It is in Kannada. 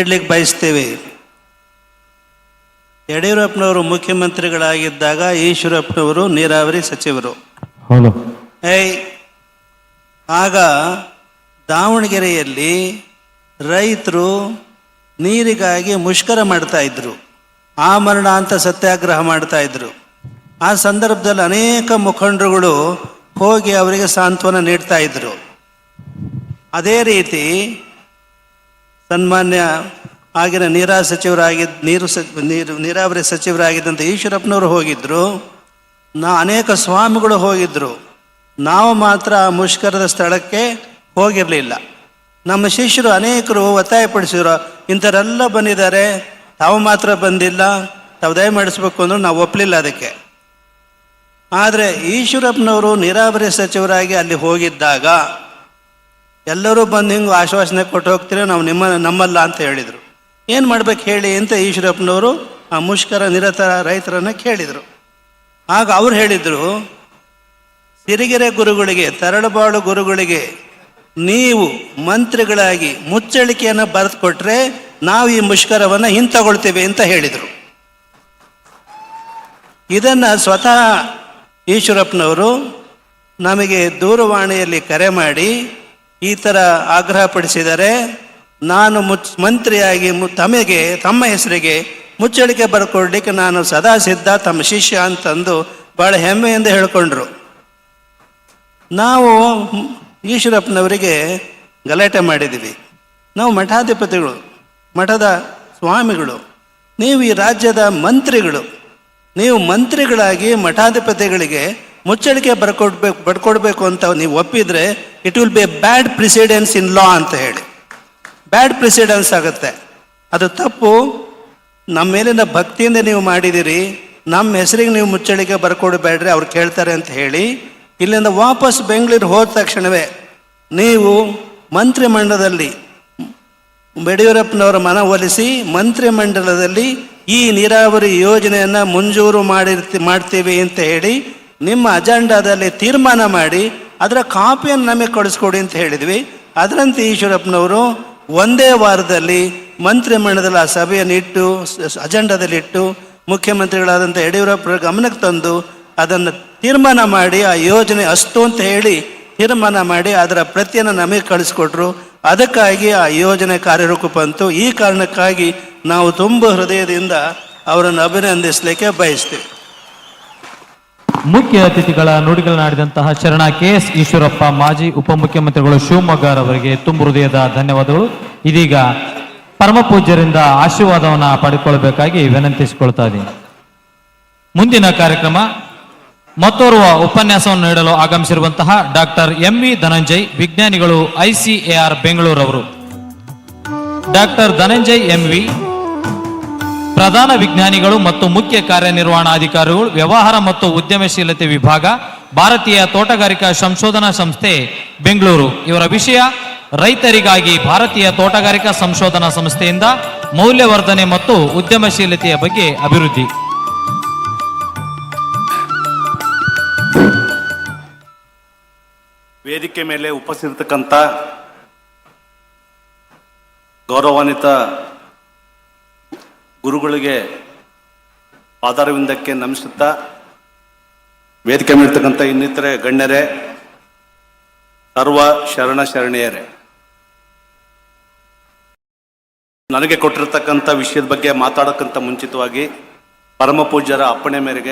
ಹೇಳಲಿಕ್ಕೆ ಬಯಸ್ತೇವೆ. ಯಡಿಯೂರಪ್ಪನವರು ಮುಖ್ಯಮಂತ್ರಿಗಳಾಗಿದ್ದಾಗ ಈಶ್ವರಪ್ಪನವರು ನೀರಾವರಿ ಸಚಿವರು. ಏಯ್ ಆಗ ದಾವಣಗೆರೆಯಲ್ಲಿ ರೈತರು ನೀರಿಗಾಗಿ ಮುಷ್ಕರ ಮಾಡ್ತಾ ಇದ್ರು. ಆಮರಣ ಅಂತ ಸತ್ಯಾಗ್ರಹ ಮಾಡ್ತಾ ಇದ್ರು. ಆ ಸಂದರ್ಭದಲ್ಲಿ ಅನೇಕ ಮುಖಂಡರುಗಳು ಹೋಗಿ ಅವರಿಗೆ ಸಾಂತ್ವನ ನೀಡ್ತಾ ಇದ್ರು. ಅದೇ ರೀತಿ ಸನ್ಮಾನ್ಯ ಆಗಿನ ನೀರಾ ಸಚಿವರಾಗಿದ್ದ ನೀರು ಸಚಿವ ನೀರು, ನೀರಾವರಿ ಸಚಿವರಾಗಿದ್ದಂಥ ಈಶ್ವರಪ್ಪನವರು ಹೋಗಿದ್ದರು ನಾ ಅನೇಕ ಸ್ವಾಮಿಗಳು ಹೋಗಿದ್ದರು ನಾವು ಮಾತ್ರ ಆ ಮುಷ್ಕರದ ಸ್ಥಳಕ್ಕೆ ಹೋಗಿರಲಿಲ್ಲ. ನಮ್ಮ ಶಿಷ್ಯರು ಅನೇಕರು ಒತ್ತಾಯಪಡಿಸಿದ್ರು, ಇಂಥರೆಲ್ಲ ಬಂದಿದ್ದಾರೆ, ತಾವು ಮಾತ್ರ ಬಂದಿಲ್ಲ, ತಾವು ದಯ ಮಾಡಿಸ್ಬೇಕು ಅಂದ್ರು ನಾವು ಒಪ್ಪಲಿಲ್ಲ ಅದಕ್ಕೆ. ಆದರೆ ಈಶ್ವರಪ್ಪನವರು ನೀರಾವರಿ ಸಚಿವರಾಗಿ ಅಲ್ಲಿ ಹೋಗಿದ್ದಾಗ ಎಲ್ಲರೂ ಬಂದು ಹಿಂಗೆ ಆಶ್ವಾಸನೆ ಕೊಟ್ಟು ಹೋಗ್ತೀರ? ನಾವು ನಿಮ್ಮ ನಮ್ಮಲ್ಲ ಅಂತ ಹೇಳಿದರು. ಏನು ಮಾಡ್ಬೇಕು ಹೇಳಿ ಅಂತ ಈಶ್ವರಪ್ಪನವರು ಆ ಮುಷ್ಕರ ನಿರತ ರೈತರನ್ನು ಕೇಳಿದರು. ಆಗ ಅವ್ರು ಹೇಳಿದರು, ಸಿರಿಗೆರೆ ಗುರುಗಳಿಗೆ, ತರಳಬಾಳು ಗುರುಗಳಿಗೆ ನೀವು ಮಂತ್ರಿಗಳಾಗಿ ಮುಚ್ಚಳಿಕೆಯನ್ನು ಬರೆದು ಕೊಟ್ಟರೆ ನಾವು ಈ ಮುಷ್ಕರವನ್ನು ಹಿಂತಗೊಳ್ತೇವೆ ಅಂತ ಹೇಳಿದರು. ಇದನ್ನು ಸ್ವತಃ ಈಶ್ವರಪ್ಪನವರು ನಮಗೆ ದೂರವಾಣಿಯಲ್ಲಿ ಕರೆ ಮಾಡಿ ಈ ಥರ ಆಗ್ರಹಪಡಿಸಿದರೆ ನಾನು ಮುಚ್ ಮಂತ್ರಿಯಾಗಿ ತಮಗೆ, ತಮ್ಮ ಹೆಸರಿಗೆ ಮುಚ್ಚಳಿಕೆ ಬರ್ಕೊಡ್ಲಿಕ್ಕೆ ನಾನು ಸದಾ ಸಿದ್ಧ, ತಮ್ಮ ಶಿಷ್ಯ ಅಂತಂದು ಭಾಳ ಹೆಮ್ಮೆಯಿಂದ ಹೇಳ್ಕೊಂಡ್ರು. ನಾವು ಈಶ್ವರಪ್ಪನವರಿಗೆ ಗಲಾಟೆ ಮಾಡಿದ್ದೀವಿ. ನಾವು ಮಠಾಧಿಪತಿಗಳು, ಮಠದ ಸ್ವಾಮಿಗಳು, ನೀವು ಈ ರಾಜ್ಯದ ಮಂತ್ರಿಗಳು, ನೀವು ಮಂತ್ರಿಗಳಾಗಿ ಮಠಾಧಿಪತಿಗಳಿಗೆ ಮುಚ್ಚಳಿಕೆ ಬರ್ಕೊಡ್ಬೇಕು ಬರ್ಕೊಡ್ಬೇಕು ಅಂತ ನೀವು ಒಪ್ಪಿದ್ರೆ it will be a bad precedence in law ಅಂತ ಹೇಳಿ. ಬ್ಯಾಡ್ ಪ್ರಿಸಿಡೆನ್ಸ್ ಆಗುತ್ತೆ. ಅದು ತಪ್ಪು. ನಮ್ಮ ಮೇಲಿನ ಭಕ್ತಿಯಿಂದ ನೀವು ಮಾಡಿದ್ದೀರಿ ನಮ್ಮ ಹೆಸರಿಗೆ ನೀವು ಮುಚ್ಚಳಿಕೆ ಬರ್ಕೊಡ್ಬೇಡ್ರಿ ಅವ್ರು ಕೇಳ್ತಾರೆ ಅಂತ ಹೇಳಿ. ಇಲ್ಲಿಂದ ವಾಪಸ್ ಬೆಂಗಳೂರು ಹೋದ ತಕ್ಷಣವೇ ನೀವು ಮಂತ್ರಿಮಂಡಲದಲ್ಲಿ ಯಡಿಯೂರಪ್ಪನವರ ಮನವೊಲಿಸಿ ಮಂತ್ರಿಮಂಡಲದಲ್ಲಿ ಈ ನೀರಾವರಿ ಯೋಜನೆಯನ್ನು ಮಂಜೂರು ಮಾಡಿರ್ತಿ ಮಾಡ್ತೀವಿ ಅಂತ ಹೇಳಿ ನಿಮ್ಮ ಅಜೆಂಡಾದಲ್ಲಿ ತೀರ್ಮಾನ ಮಾಡಿ ಅದರ ಕಾಪಿಯನ್ನು ನಮಗೆ ಕಳಿಸ್ಕೊಡಿ ಅಂತ ಹೇಳಿದ್ವಿ. ಅದರಂತೆ ಈಶ್ವರಪ್ಪನವರು ಒಂದೇ ವಾರದಲ್ಲಿ ಮಂತ್ರಿಮಂಡಲದಲ್ಲಿ ಆ ಸಭೆಯನ್ನು ಇಟ್ಟು ಅಜೆಂಡಾದಲ್ಲಿಟ್ಟು ಮುಖ್ಯಮಂತ್ರಿಗಳಾದಂಥ ಯಡಿಯೂರಪ್ಪರ ಗಮನಕ್ಕೆ ತಂದು ಅದನ್ನು ತೀರ್ಮಾನ ಮಾಡಿ, ಆ ಯೋಜನೆ ಅಷ್ಟು ಅಂತ ಹೇಳಿ ತೀರ್ಮಾನ ಮಾಡಿ ಅದರ ಪ್ರತಿಯನ್ನು ನಮಗೆ ಕಳಿಸ್ಕೊಟ್ರು. ಅದಕ್ಕಾಗಿ ಆ ಯೋಜನೆ ಕಾರ್ಯರೂಪ ಬಂತು. ಈ ಕಾರಣಕ್ಕಾಗಿ ನಾವು ತುಂಬ ಹೃದಯದಿಂದ ಅವರನ್ನು ಅಭಿನಂದಿಸಲಿಕ್ಕೆ ಬಯಸ್ತೀವಿ. ಮುಖ್ಯ ಅತಿಥಿಗಳ ನುಡಿಗಳನ್ನಾಡಿದಂತಹ ಶರಣ ಕೆ ಎಸ್ ಈಶ್ವರಪ್ಪ, ಮಾಜಿ ಉಪಮುಖ್ಯಮಂತ್ರಿಗಳು ಶಿವಮೊಗ್ಗರವರಿಗೆ ತುಂಬ ಹೃದಯದ ಧನ್ಯವಾದಗಳು. ಇದೀಗ ಪರಮ ಪೂಜ್ಯರಿಂದ ಆಶೀರ್ವಾದವನ್ನ ಪಡೆದುಕೊಳ್ಳಬೇಕಾಗಿ ವಿನಂತಿಸಿಕೊಳ್ತಾ ಇದ್ದೀನಿ. ಮುಂದಿನ ಕಾರ್ಯಕ್ರಮ ಮತ್ತೋರ್ವ ಉಪನ್ಯಾಸವನ್ನು ನೀಡಲು ಆಗಮಿಸಿರುವಂತಹ ಡಾಕ್ಟರ್ ಎಂ ವಿ ಧನಂಜಯ್, ವಿಜ್ಞಾನಿಗಳು ಐಸಿಎಆರ್ ಬೆಂಗಳೂರವರು. ಡಾಕ್ಟರ್ ಧನಂಜಯ್ ಎಂ ವಿ ಪ್ರಧಾನ ವಿಜ್ಞಾನಿಗಳು ಮತ್ತು ಮುಖ್ಯ ಕಾರ್ಯನಿರ್ವಹಣಾಧಿಕಾರಿಗಳು, ವ್ಯವಹಾರ ಮತ್ತು ಉದ್ಯಮಶೀಲತೆ ವಿಭಾಗ, ಭಾರತೀಯ ತೋಟಗಾರಿಕಾ ಸಂಶೋಧನಾ ಸಂಸ್ಥೆ, ಬೆಂಗಳೂರು. ಇವರ ವಿಷಯ, ರೈತರಿಗಾಗಿ ಭಾರತೀಯ ತೋಟಗಾರಿಕಾ ಸಂಶೋಧನಾ ಸಂಸ್ಥೆಯಿಂದ ಮೌಲ್ಯವರ್ಧನೆ ಮತ್ತು ಉದ್ಯಮಶೀಲತೆಯ ಬಗ್ಗೆ ಅಭಿವೃದ್ಧಿ. ವೇದಿಕೆ ಮೇಲೆ ಉಪಸ್ಥಿತಕ್ಕಂಥ ಗೌರವಾನ್ವಿತ ಗುರುಗಳಿಗೆ ಆಧಾರವಿಂದಕ್ಕೆ ನಮಿಸುತ್ತಾ ವೇದಿಕೆ ಮೇಲಿರ್ತಕ್ಕಂಥ ಇನ್ನಿತರೆ ಗಣ್ಯರೇ, ಸರ್ವ ಶರಣ ಶರಣೆಯರೇ. ನನಗೆ ಕೊಟ್ಟಿರ್ತಕ್ಕಂಥ ವಿಷಯದ ಬಗ್ಗೆ ಮಾತಾಡೋಕ್ಕಂತ ಮುಂಚಿತವಾಗಿ ಪರಮ ಪೂಜ್ಯರ ಅಪ್ಪಣೆ ಮೇರೆಗೆ